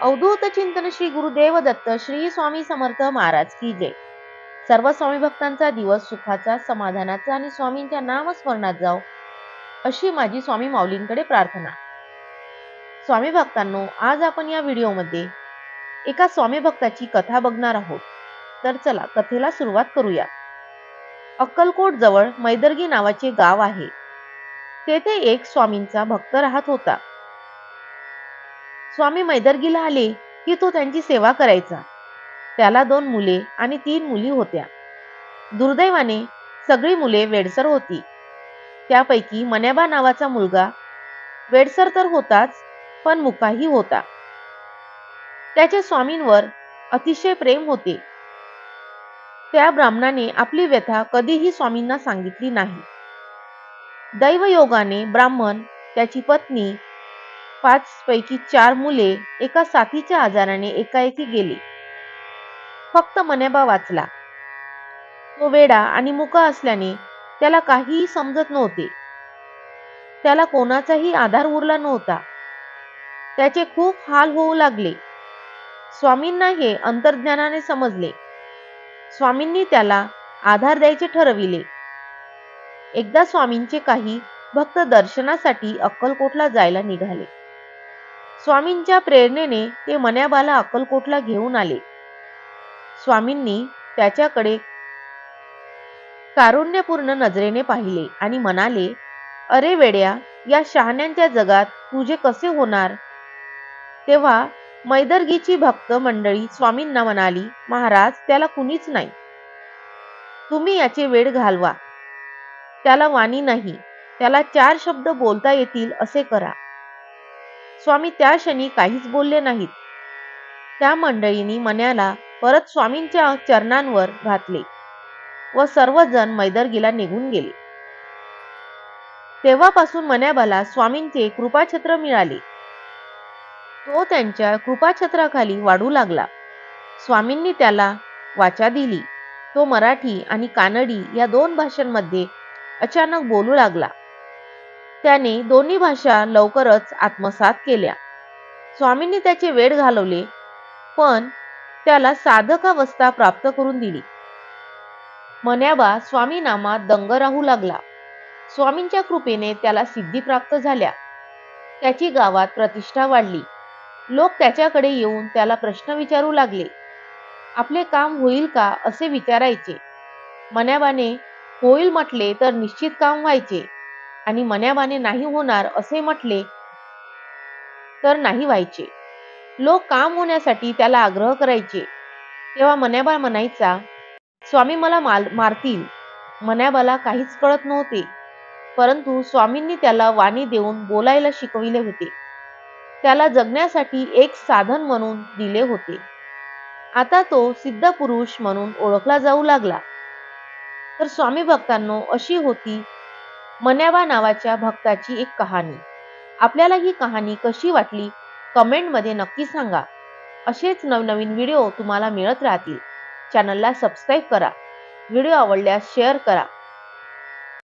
अवधूत चिंतन श्री गुरुदेव दत्त श्री स्वामी समर्थ महाराज की जय. सर्व स्वामी भक्तांचा दिवस सुखाचा समाधानाचा आणि स्वामींच्या नामस्मरणात जाओ अशी माझी स्वामी माऊलींकडे प्रार्थना. स्वामी भक्तांनो आज आपण या व्हिडिओमध्ये एका स्वामी भक्ताची कथा बघणार आहोत. तर चला कथेला सुरुवात करूया. अक्कलकोट जवळ मैदर्गी नावाचे गाव आहे. तेथे एक स्वामींचा भक्त राहत होता. स्वामी मैदर्गीला आले की तो त्यांची सेवा करायचा. त्याला दोन मुले आणि तीन मुली होत्या. दुर्दैवाने सगळी मुले वेडसर होती. त्यापैकी मन्याबा नावाचा मुलगा वेडसर तर होताच पण मुकाही होता. त्याच्या स्वामींवर अतिशय प्रेम होते. त्या ब्राह्मणाने आपली व्यथा कधीही स्वामींना सांगितली नाही. दैवयोगाने ब्राह्मण त्याची पत्नी पाच पैकी चार मुले एका साथीच्या आजाराने एकाएकी गेली. फक्त मनेबा वाचला. तो वेडा आणि मुका असल्याने त्याला काहीही समजत नव्हते. त्याला कोणाचाही आधार उरला नव्हता. त्याचे खूप हाल होऊ लागले. स्वामींना हे अंतर्ज्ञानाने समजले. स्वामींनी त्याला आधार द्यायचे ठरविले. एकदा स्वामींचे काही भक्त दर्शनासाठी अक्कलकोटला जायला निघाले. स्वामींच्या प्रेरणेने ते मन्याबाला अक्कलकोटला घेऊन आले. स्वामींनी त्याच्याकडे कारुण्यपूर्ण नजरेने पाहिले आणि म्हणाले अरे वेड्या या शहाण्यांच्या जगात तुझे कसे होणार? तेव्हा मैदर्गीची भक्त मंडळी स्वामींना म्हणाली महाराज त्याला कुणीच नाही. तुम्ही याचे वेळ घालवा. त्याला वाणी नाही. त्याला चार शब्द बोलता येतील असे करा. स्वामी त्या क्षणी काहीच बोलले नाहीत. त्या मंडळींनी मन्याला परत स्वामींच्या चरणांवर घातले व सर्वजण मैदर्गीला निघून गेले. तेव्हापासून मन्याबाला स्वामींचे कृपाछत्र मिळाले. तो त्यांच्या कृपाछत्राखाली वाढू लागला. स्वामींनी त्याला वाचा दिली. तो मराठी आणि कानडी या दोन भाषांमध्ये अचानक बोलू लागला. त्याने दोन्ही भाषा लवकरच आत्मसात केल्या. स्वामींनी त्याचे वेळ घालवले पण त्याला साधक अवस्था प्राप्त करून दिली. मन्याबा स्वामी नामात दंग राहू लागला. स्वामींच्या कृपेने त्याला सिद्धी प्राप्त झाल्या. त्याची गावात प्रतिष्ठा वाढली. लोक त्याच्याकडे येऊन त्याला प्रश्न विचारू लागले. आपले काम होईल का असे विचारायचे. मन्याबाने होईल म्हटले तर निश्चित काम व्हायचे. आणि मन्याबाने नाही होणार असे म्हटले तर नाही व्हायचे. लोक काम होण्यासाठी त्याला आग्रह करायचे. तेव्हा मन्याबा म्हणायचा स्वामी मला माल मारतील. मन्याबाला काहीच कळत नव्हते. परंतु स्वामींनी त्याला वाणी देऊन बोलायला शिकविले होते. त्याला जगण्यासाठी एक साधन म्हणून दिले होते. आता तो सिद्ध पुरुष म्हणून ओळखला जाऊ लागला. तर स्वामी भक्तांनो अशी होती मन्याबा नावाच्या भक्ताची एक कहाणी. आपल्याला ही कहाणी कशी वाटली? कमेंटमध्ये नक्की सांगा. असेच नवनवीन व्हिडिओ तुम्हाला मिळत राहतील. चॅनलला सबस्क्राईब करा. व्हिडिओ आवडल्यास शेअर करा.